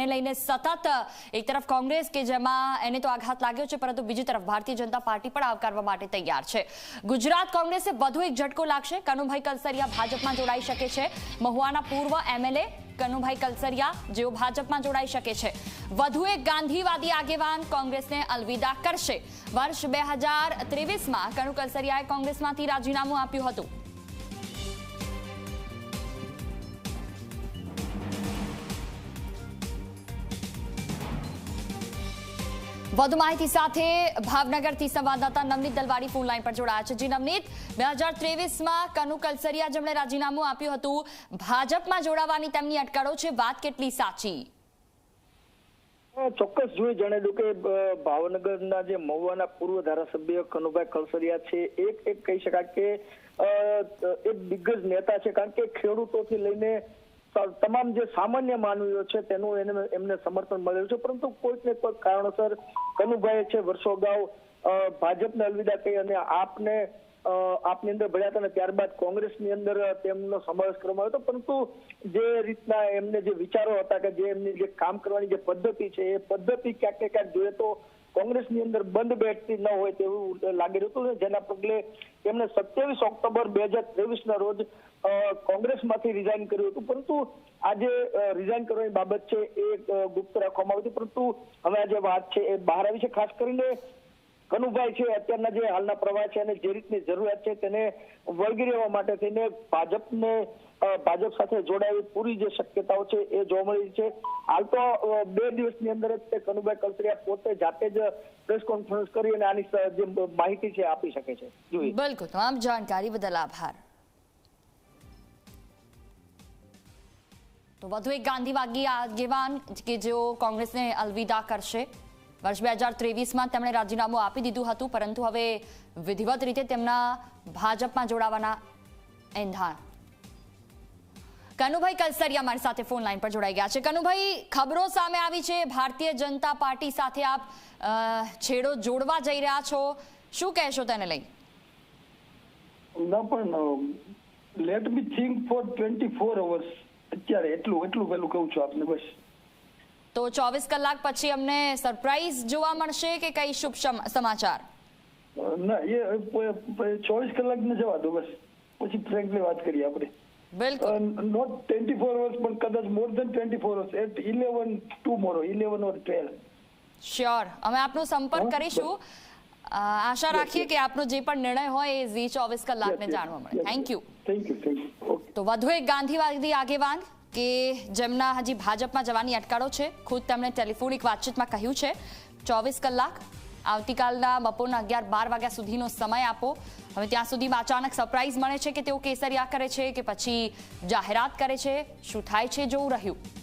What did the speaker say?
ને લઈને સતત એક તરફ કોંગ્રેસ કે જેમાં એને તો આઘાત લાગ્યો છે, પરંતુ બીજી તરફ ભારતીય જનતા પાર્ટી પણ આવકારવા માટે તૈયાર છે. ગુજરાત કોંગ્રેસે વધુ એક ઝટકો લાગશે. કનુભાઈ કલસરિયા ભાજપમાં જોડાઈ શકે છે. મહુવાના પૂર્વ એમએલએ કનુભાઈ કલસરિયા જેઓ ભાજપમાં જોડાઈ શકે છે. વધુ એક ગાંધીવાદી આગેવાન કોંગ્રેસને અલવિદા કરશે. વર્ષ બે હજાર ત્રેવીસમાં કનુ કલસરિયાએ કોંગ્રેસમાંથી રાજીનામું આપ્યું હતું. વધુ માહિતી સાથે ભાવનગરથી સંવાદદાતા નવનીત દલવાડી ફોન લાઈન પર જોડાયા છે. જી નવનીત, બે હજાર ત્રેવીસમાં કનુ કલસરિયા જેમણે રાજીનામું આપ્યું હતું. ભાજપમાં જોડાવાની તેમની અટકળો છે. વાત કેટલી સાચી? ચોક્કસ જોઈ જણાવ્યું કે ભાવનગરના જે મહુવાના પૂર્વ ધારાસભ્ય કનુભાઈ કલસરિયા છે, એક એક કહી શકાય કે એક દિગ્ગજ નેતા છે. કારણ કે ખેડૂતોથી લઈને તમામ જે સામાન્ય માનવીઓ છે તેનું એને, એમને સમર્થન મળેલું છે. પરંતુ કોઈક ને કોઈક કારણોસર કનુભાઈ છે વર્ષો અગાઉ ભાજપને અલવિદા કહી અને આપને આપની અંદર ભર્યા હતા અને ત્યારબાદ કોંગ્રેસની અંદર તેમનો સમાવેશ કરવામાં આવ્યો હતો. પરંતુ જે રીતના એમને જે વિચારો હતા કે જે એમની જે કામ કરવાની જે પદ્ધતિ છે, એ પદ્ધતિ ક્યાંક ને ક્યાંક જોઈએ તો કોંગ્રેસની અંદર બંધ બેઠતી ન હોય તેવું લાગી રહ્યું હતું જેના પગલે એમણે સત્યાવીસ ઓક્ટોબર બે હજાર ત્રેવીસ ના રોજ કોંગ્રેસમાંથી રિઝાઇન કર્યું હતું. પરંતુ આજે રિઝાઇન કરવાની બાબત છે એ ગુપ્ત રાખવામાં આવી હતી. પરંતુ હવે આ જે વાત છે એ બહાર આવી છે, ખાસ કરીને કનુભાઈ છે, અત્યારના જે હાલના પ્રવાહ છે અને જે રીતની જરૂરિયાત છે તેને વળગી રહેવા માટે થઈને ભાજપને ભાજપ સાથે જોડાયેલી પૂરી જે શક્યતાઓ છે એ જોવા મળી છે. હાલ તો બે દિવસની અંદર જ તે કનુભાઈ કલસરિયા પોતે જાતે જ પ્રેસ કોન્ફરન્સ કરી અને આની જે માહિતી છે આપી શકે છે. બિલકુલ, તમામ જાણકારી બદલ આભાર. તો વધુ એક ગાંધીવાદી આગેવાન કે જેઓ કોંગ્રેસને અલવિદા કરશે? વર્ષ બે હજાર ત્રેવીસમાં તેમણે રાજીનામું આપી દીધું હતું, પરંતુ હવે વિધિવત રીતે તેમના ભાજપમાં જોડાવાના એંધાણ. કનુભાઈ કલસરિયા મારી સાથે ફોન લાઈન પર જોડાઈ ગયા છે. કનુભાઈ, ખબરો સામે આવી છે. ભારતીય જનતા પાર્ટી સાથે આપ છેડો જોડવા જઈ રહ્યા છો. શું કહેશો તેને લઈ? પણ let me think for twenty four hours અત્યારે એટલું એટલું પેલું કહું છું આપને બસ. તો ચોવીસ કલાક પછી અમને સરપ્રાઈઝ જોવા મળશે કે કઈ શુભ સમ- સમાચાર? ના એ ચોવીસ કલાક ને જવા દો બસ. પછી ફ્રેન્કલી વાત કરીએ આપણે. બિલકુલ. નોટ ટ્વેન્ટી ફોર અવર્સ પણ કદાચ more than twenty four hours at eleven tomorrow eleven or twelve sure અમે આપનો સંપર્ક કરીશું. આશા રાખીએ કે આપનો જે પણ નિર્ણય હોય એ ઝી ચોવીસ કલાકને જાણવા મળે. Thank you thank you thank you તો વધુ એક ગાંધીવાદી આગેવાન કે જેમના હજી ભાજપમાં જવાની અટકાળો છે. ખુદ તેમણે ટેલિફોનિક વાતચીતમાં કહ્યું છે, ચોવીસ કલાક આવતીકાલના બપોરના અગિયાર બાર વાગ્યા સુધીનો સમય આપો. હવે ત્યાં સુધીમાં અચાનક સરપ્રાઇઝ મળે છે કે તેઓ કેસરિયા કરે છે કે પછી જાહેરાત કરે છે? શું થાય છે જોવું રહ્યું?